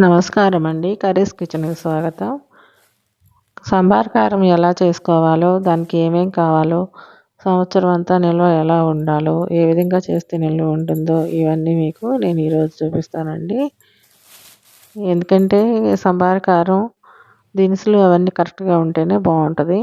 నమస్కారం అండి కర్రీస్ కిచెన్కి స్వాగతం. సాంబార్ కారం ఎలా చేసుకోవాలో దానికి ఏమేం కావాలో సంవత్సరం అంతా నిల్వ ఎలా ఉండాలో ఏ విధంగా చేస్తే నిల్వ ఉంటుందో ఇవన్నీ మీకు నేను ఈరోజు చూపిస్తానండి. ఎందుకంటే సాంబార్ కారం దినుసులు అవన్నీ కరెక్ట్గా ఉంటేనే బాగుంటుంది.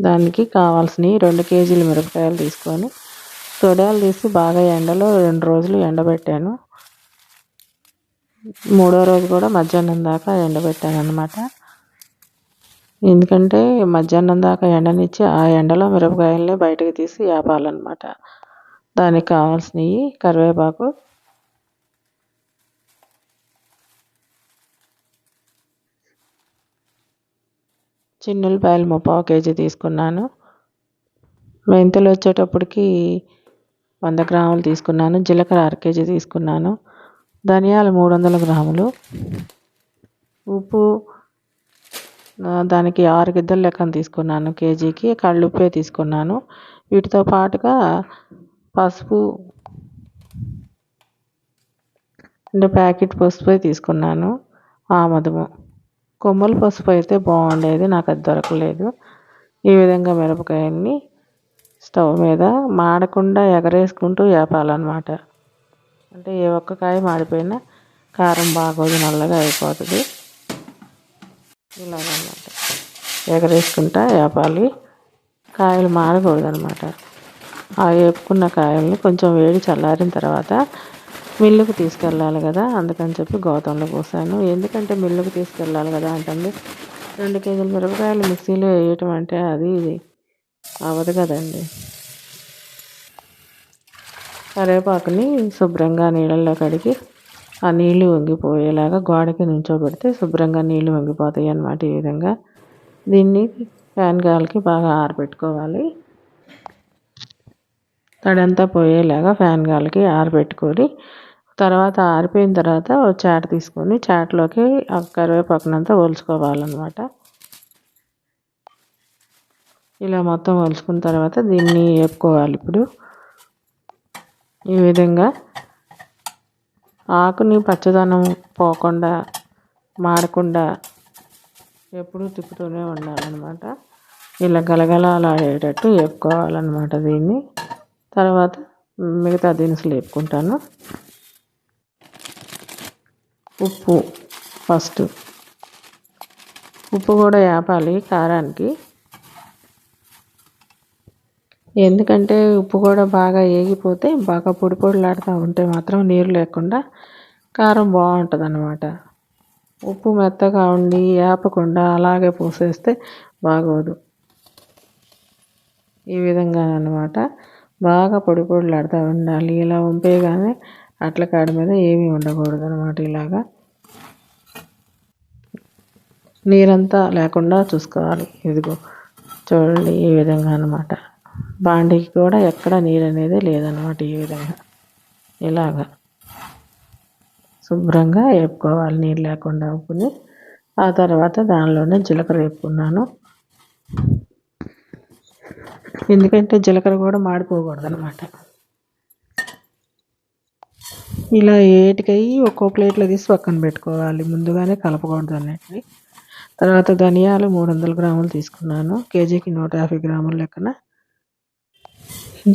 దానికి కావాల్సినవి రెండు కేజీలు మిరపకాయలు తీసుకొని తొడాలు తీసి బాగా ఎండలో రెండు రోజులు ఎండబెట్టాను. మూడో రోజు కూడా మధ్యాహ్నం దాకా ఎండబెట్టాను అనమాట ఎందుకంటే మధ్యాహ్నం దాకా ఎండనిచ్చి ఆ ఎండలో మిరపకాయల్ని బయటకు తీసి వేపాలన్నమాట దానికి కావాల్సినవి కరివేపాకు చిన్నులపాయలు ముప్పావు కేజీ తీసుకున్నాను. మెంతులు వచ్చేటప్పటికి వంద గ్రాములు తీసుకున్నాను. జీలకర్ర అర కేజీ తీసుకున్నాను. ధనియాలు మూడు వందల గ్రాములు. ఉప్పు దానికి ఆరు గిద్దలు లెక్కన తీసుకున్నాను కేజీకి. కళ్ళుప్పే తీసుకున్నాను. వీటితో పాటుగా పసుపు రెండు ప్యాకెట్ పసుపు తీసుకున్నాను. ఆమదము కొమ్మల పసుపు అయితే బాగుండేది నాకు అది దొరకలేదు. ఈ విధంగా మిరపకాయల్ని స్టవ్ మీద మాడకుండా ఎగరేసుకుంటూ వేపాలన్నమాట. అంటే ఏ ఒక్క కాయ మాడిపోయినా కారం బాగోదు నల్లగా అయిపోతుంది. ఇలాగనమాట. ఎగరేసుకుంటా వేపాలి. కాయలు మాడకూడదు అనమాట ఆ వేపుకున్న కాయల్ని కొంచెం వేడి చల్లారిన తర్వాత మిల్లుకు తీసుకెళ్ళాలి కదా అందుకని చెప్పి గోతంలో పోసాను. ఎందుకంటే మిల్లుకు తీసుకెళ్ళాలి కదా అంటుంది. రెండు కేజీల మిరపకాయలు మిక్సీలో వేయటం అంటే అది అవ్వదు కదండి. కరివేపాకుని శుభ్రంగా నీళ్ళల్లో కడిగి ఆ నీళ్ళు వంగిపోయేలాగా గోడకి నుంచోబెడితే శుభ్రంగా నీళ్ళు వంగిపోతాయి అన్నమాట ఈ విధంగా. దీన్ని ఫ్యాన్ గాలికి బాగా ఆరబెట్టుకోవాలి. తడంతా పోయేలాగా ఫ్యాన్ గాలికి ఆరబెట్టుకొని తర్వాత ఆరిపోయిన తర్వాత చాట తీసుకొని చాటలోకి ఆ కరివేపాకునంతా ఒలుచుకోవాలన్నమాట. ఇలా మొత్తం ఒలుచుకున్న తర్వాత దీన్ని వేపుకోవాలి ఇప్పుడు. ఈ విధంగా ఆకుని పచ్చదనం పోకుండా మాడకుండా ఎప్పుడూ తిప్పుతూనే ఉండాలన్నమాట. ఇలా గలగలలాడేటట్టు వేపుకోవాలన్నమాట దీన్ని. తర్వాత మిగతా దినుసులు వేపుకుంటాను. ఉప్పు ఫస్ట్. ఉప్పు కూడా వేపాలి కారానికి. ఎందుకంటే ఉప్పు కూడా బాగా వేగిపోతే బాగా పొడి పొడిలాడుతూ ఉంటే మాత్రం నీరు లేకుండా కారం బాగుంటుంది అన్నమాట ఉప్పు మెత్తగా ఉండి ఏపకుండా అలాగే పోసేస్తే బాగోదు. ఈ విధంగా అనమాట బాగా పొడి పొడిలాడుతూ ఉండాలి. ఇలా ఉంపేగానే అట్ల కాడి మీద ఏమీ ఉండకూడదు అనమాట ఇలాగా. నీరంతా లేకుండా చూసుకోవాలి. ఇదిగో చూడండి ఈ విధంగా అనమాట బాండీకి కూడా ఎక్కడ నీరు అనేది లేదనమాట ఈ విధంగా. ఇలాగా శుభ్రంగా వేపుకోవాలి నీరు లేకుండా ఉప్పుని. ఆ తర్వాత దానిలోనే జీలకర్ర వేపుకున్నాను ఎందుకంటే జీలకర్ర కూడా మాడిపోకూడదు అనమాట ఇలా ఏటికయ్యి ఒక్కో ప్లేట్లో తీసి పక్కన పెట్టుకోవాలి. ముందుగానే కలపకూడదు అన్నిటిని తర్వాత ధనియాలు మూడు వందల గ్రాములు తీసుకున్నాను. కేజీకి నూట యాభై గ్రాముల లెక్కన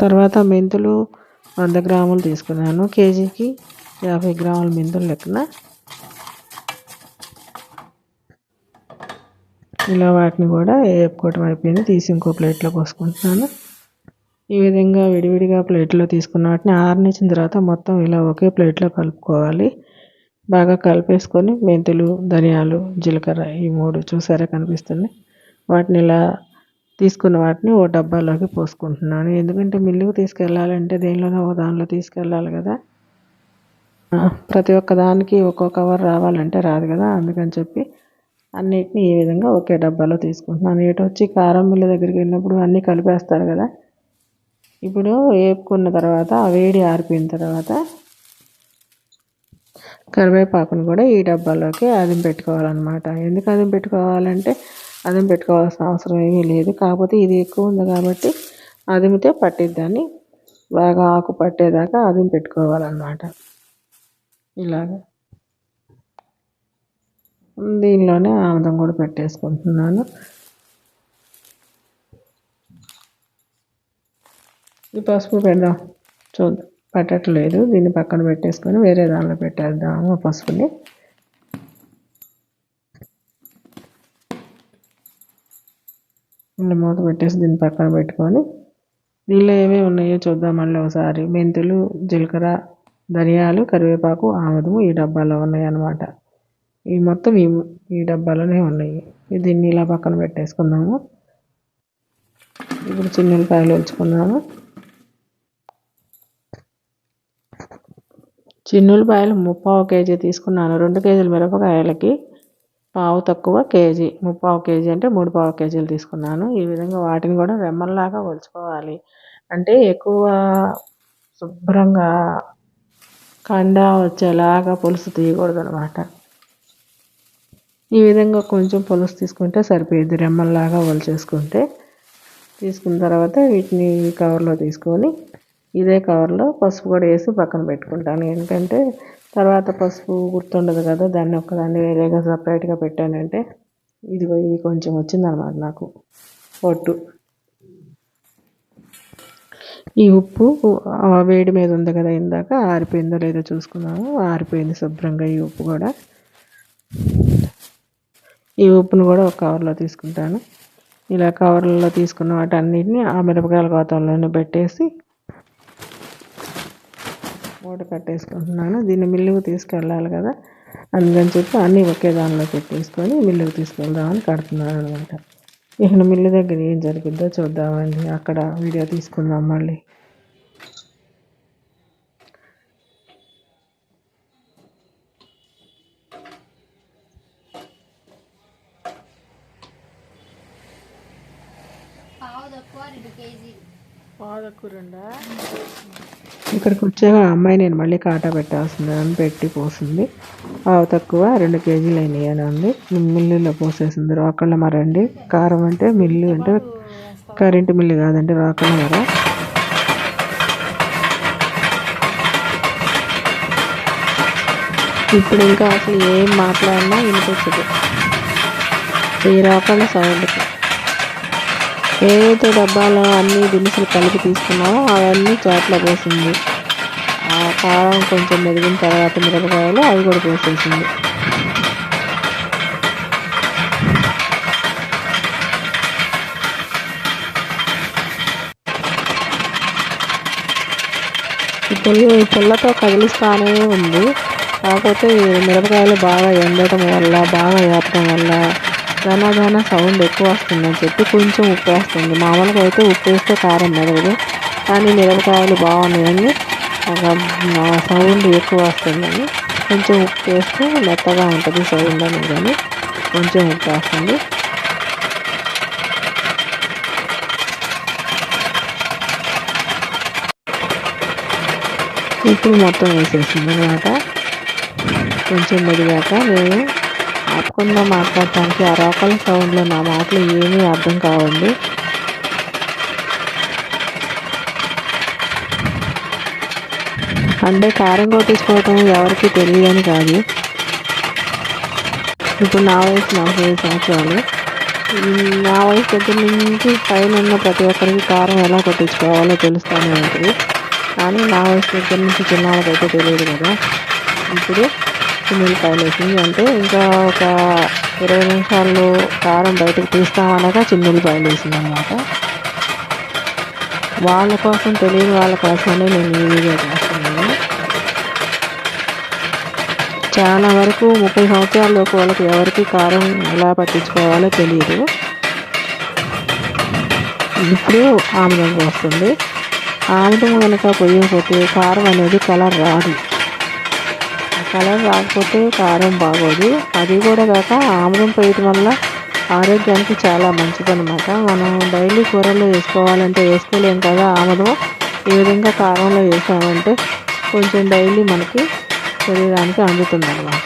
తర్వాత మెంతులు వంద గ్రాములు తీసుకున్నాను. కేజీకి యాభై గ్రాముల మెంతులు లెక్కన. ఇలా వాటిని కూడా వేపుకోవటం అయిపోయింది తీసి ఇంకో ప్లేట్లో పోసుకుంటున్నాను. ఈ విధంగా విడివిడిగా ప్లేట్లో తీసుకున్న వాటిని ఆరనిచ్చిన తర్వాత మొత్తం ఇలా ఒకే ప్లేట్లో కలుపుకోవాలి. బాగా కలిపేసుకొని మెంతులు ధనియాలు జీలకర్ర ఈ మూడు చూసారా కనిపిస్తుంది వాటిని ఇలా తీసుకున్న వాటిని ఓ డబ్బాలోకి పోసుకుంటున్నాను. ఎందుకంటే మిల్లుకు తీసుకెళ్ళాలంటే దేనిలోనో ఒక దానిలో తీసుకెళ్ళాలి కదా. ప్రతి ఒక్క దానికి ఒక్కో కవర్ రావాలంటే రాదు కదా. అందుకని చెప్పి అన్నిటిని ఈ విధంగా ఒకే డబ్బాలో తీసుకుంటున్నాను. ఇటు వచ్చి కారం మిల్లు దగ్గరికి వెళ్ళినప్పుడు అన్నీ కలిపేస్తారు కదా. ఇప్పుడు వేపుకున్న తర్వాత ఆ వేడి ఆరిపోయిన తర్వాత కరివేపాకును కూడా ఈ డబ్బాలోకి అదిం పెట్టుకోవాలన్నమాట ఎందుకు అదిం పెట్టుకోవాలంటే అదం పెట్టుకోవాల్సిన అవసరం ఏమీ లేదు. కాకపోతే ఇది ఎక్కువ ఉంది కాబట్టి అదిమితే పట్టిద్దని బాగా ఆకు పట్టేదాకా అదిం పెట్టుకోవాలన్నమాట. ఇలాగ. దీనిలోనే ఆముదం కూడా పెట్టేసుకుంటున్నాను. ఈ పసుపు పెడదాం. చూద్దాం. పట్టట్లేదు. దీన్ని పక్కన పెట్టేసుకొని వేరే దానిలో పెట్టేద్దాము పసుపుని. మూత పెట్టేసి దీన్ని పక్కన పెట్టుకొని దీనిలో ఏమేమి ఉన్నాయో చూద్దాం మళ్ళీ ఒకసారి. మెంతులు జీలకర్ర ధనియాలు కరివేపాకు ఆముదము ఈ డబ్బాలో ఉన్నాయి అన్నమాట ఈ మొత్తం ఈ ఈ డబ్బాలోనే ఉన్నాయి. దీన్ని ఇలా పక్కన పెట్టేసుకుందాము. ఇప్పుడు చిన్న ఉల్లిపాయలు ఉంచుకున్నాము చిన్నులపాయలు ముప్పావు కేజీ తీసుకున్నాను. రెండు కేజీల మిరపకాయలకి పావు తక్కువ కేజీ ముప్పావు కేజీ అంటే మూడు పావు కేజీలు తీసుకున్నాను. ఈ విధంగా వాటిని కూడా రెమ్మల్లాగా ఒలుచుకోవాలి. అంటే ఎక్కువ శుభ్రంగా కండ వచ్చేలాగా పులుసు తీయకూడదు అనమాట ఈ విధంగా కొంచెం పులుసు తీసుకుంటే సరిపోయేది రెమ్మల్లాగా ఒలిచేసుకుంటే. తీసుకున్న తర్వాత వీటిని కవర్లో తీసుకొని ఇదే కవర్లో పసుపు కూడా వేసి పక్కన పెట్టుకుంటాను. ఎందుకంటే తర్వాత పసుపు గుర్తుండదు కదా దాన్ని ఒక్కదాన్ని వేరేగా సపరేట్గా పెట్టానంటే ఇది ఇది కొంచెం వచ్చిందనమాట నాకు పొట్టు ఈ ఉప్పు వేడి మీద ఉంది కదా ఇందాక ఆరిపోయిందో లేదో చూసుకున్నాము ఆరిపోయింది శుభ్రంగా ఈ ఉప్పు కూడా. ఈ ఉప్పును కూడా ఒక కవర్లో తీసుకుంటాను. ఇలా కవర్లలో తీసుకున్న వాటి అన్నిటిని ఆ మిరపకాయల గోతంలోనే పెట్టేసి మూట కట్టేసుకుంటున్నాను. దీన్ని మిల్లుకు తీసుకెళ్ళాలి కదా. అందుకని చెప్పి అన్నీ ఒకే దానిలో పెట్టేసుకొని మిల్లుకు తీసుకెళ్దామని కడుతున్నాను అనమాట ఇక మిల్లు దగ్గర ఏం జరిగిద్దో చూద్దామండి. అక్కడ వీడియో తీసుకుందాం మళ్ళీ. పాదకూరండా ఇక్కడికి వచ్చాక అమ్మాయి నేను మళ్ళీ కాటా పెట్టాల్సింది అని పెట్టి పోసింది. ఆవు తక్కువ రెండు కేజీలు అయినాయి అని అంది. మిల్లులో పోసేసింది. రోకళ్ళ మరండి కారం అంటే మిల్లు అంటే కరెంటు మిల్లు కాదండి రోకళ్ళ మర. ఇప్పుడు ఇంకా అసలు ఏం మాట్లాడినా వినిపించదు. ఈ రోకళ్ళ సౌండ్కి. ఏదైతే డబ్బాలో అన్ని దినుసులు కలిపి తీసుకున్నామో అవన్నీ చాట్లో పోసింది. ఆ కారం కొంచెం మెరిగిన తర్వాత మిరపకాయలు అవి కూడా పోసేసింది. ఇప్పుడు పుల్లతో కదిలిస్తానే ఉంది. కాకపోతే మిరపకాయలు బాగా ఎండటం వల్ల బాగా వేపడం వల్ల ఘన సౌండ్ ఎక్కువ వస్తుందని చెప్పి కొంచెం ఉప్పు వేస్తుంది. మామూలుగా అయితే ఉప్పు వేస్తే కారం మెరగదు కానీ మిరపకాయలు బాగున్నాయని ఒక సౌండ్ ఎక్కువ వస్తుందని కొంచెం ఉప్పు వేస్తే మెత్తగా ఉంటుంది సౌండ్ అనేది కానీ కొంచెం ఉప్పు వేస్తుంది. ఇప్పుడు మొత్తం వేసేసింది అనమాట కొంచెం మెదిగాక నేను తప్పకుండా మాట్లాడటానికి ఆ రోకల సౌండ్లో నా మాటలు ఏమీ అర్థం కావండి. అంటే కారం కొట్టించుకోవటం ఎవరికి తెలియదని కాదు. ఇప్పుడు నా వయసు నలభై ఐదు సంవత్సరాలు నా వయసు దగ్గర నుంచి పైన ఉన్న ప్రతి ఒక్కరికి కారం ఎలా కొట్టించుకోవాలో తెలుస్తూనే ఉంటుంది. కానీ నా వయసు దగ్గర నుంచి చిన్నవాళ్ళకైతే తెలియదు కదా. ఇప్పుడు చిన్నులపాయలు వేసింది అంటే ఇంకా ఒక ఇరవై నిమిషాల్లో కారం బయటకు తీస్తామనగా చిన్నులపాయలు వేసింది అనమాట వాళ్ళ కోసం తెలియని వాళ్ళ కోసమే నేను ఈ వీడియో చేస్తున్నాను. చాలా వరకు ముప్పై సంవత్సరాలలోపు వాళ్ళకి ఎవరికి కారం ఎలా పట్టించుకోవాలో తెలియదు ఇప్పుడు ఆముదం వస్తుంది. ఆముదం కనుక పొయ్యకపోతే కారం అనేది కలర్ రాదు. కలర్ రాకపోతే కారం బాగోదు. అది కూడా కాక ఆముదం పోయటం వల్ల ఆరోగ్యానికి చాలా మంచిదనమాట మనం డైలీ కూరల్లో వేసుకోవాలంటే వేసుకోలేం కదా ఆముదం ఈ విధంగా కారంలో వేసామంటే కొంచెం డైలీ మనకి శరీరానికి అందుతుంది అన్నమాట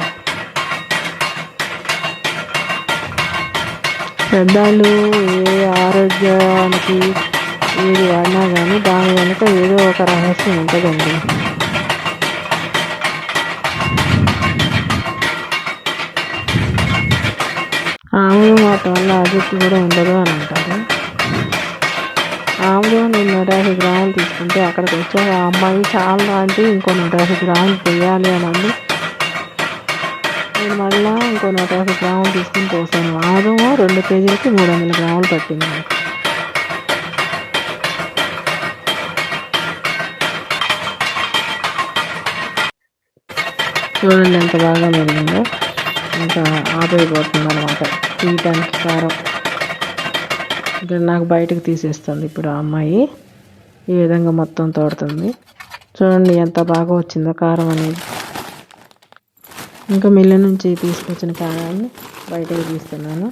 పెద్దలు ఏ ఆరోగ్యానికి ఏది వాడినా కానీ దాని వెనుక ఏదో ఒక రహస్యం ఉంటుందండి. మళ్ళీ కూడా ఉండదు అని అంటారు. ఆమెలో నేను నూట యాభై గ్రాములు తీసుకుంటే అక్కడికి వచ్చాక ఆ అమ్మాయి చాలా అంటే ఇంకో నూట యాభై గ్రాములు పోయాలి అని అంది. నేను మళ్ళీ ఇంకో నూట యాభై గ్రాములు తీసుకుని పోసాను. ఆదము రెండు కేజీలకి మూడు వందల గ్రాములు పట్టింది నాకు. చూడండి ఎంత బాగా మెరిగిందో. ఇంకా ఆపైపోతుంది అనమాట తీయటానికి కారం. ఇక్కడ నాకు బయటకు తీసేస్తుంది ఇప్పుడు ఆ అమ్మాయి. ఈ విధంగా మొత్తం తోడుతుంది. చూడండి ఎంత బాగా వచ్చిందో కారం అనేది. ఇంకా మిల్లు నుంచి తీసుకొచ్చిన కారాన్ని బయటకు తీస్తున్నాను.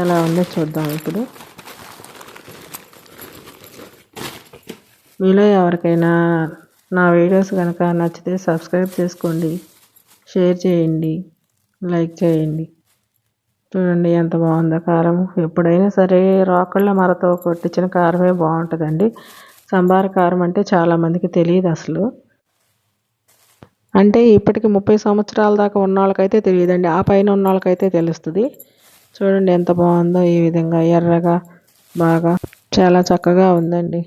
ఎలా ఉందో చూద్దాం ఇప్పుడు. మీలో ఎవరికైనా నా వీడియోస్ కనుక నచ్చితే సబ్స్క్రైబ్ చేసుకోండి. షేర్ చేయండి. లైక్ చేయండి. చూడండి ఎంత బాగుందో కారం. ఎప్పుడైనా సరే రోకళ్ళ మరతో కొట్టించిన కారమే బాగుంటుందండి. సంబార కారం అంటే చాలామందికి తెలియదు అసలు. అంటే ఇప్పటికి ముప్పై సంవత్సరాల దాకా ఉన్న వాళ్ళకైతే తెలియదండి. ఆ పైన ఉన్న వాళ్ళకైతే తెలుస్తుంది. చూడండి ఎంత బాగుందో ఈ విధంగా ఎర్రగా బాగా చాలా చక్కగా ఉందండి.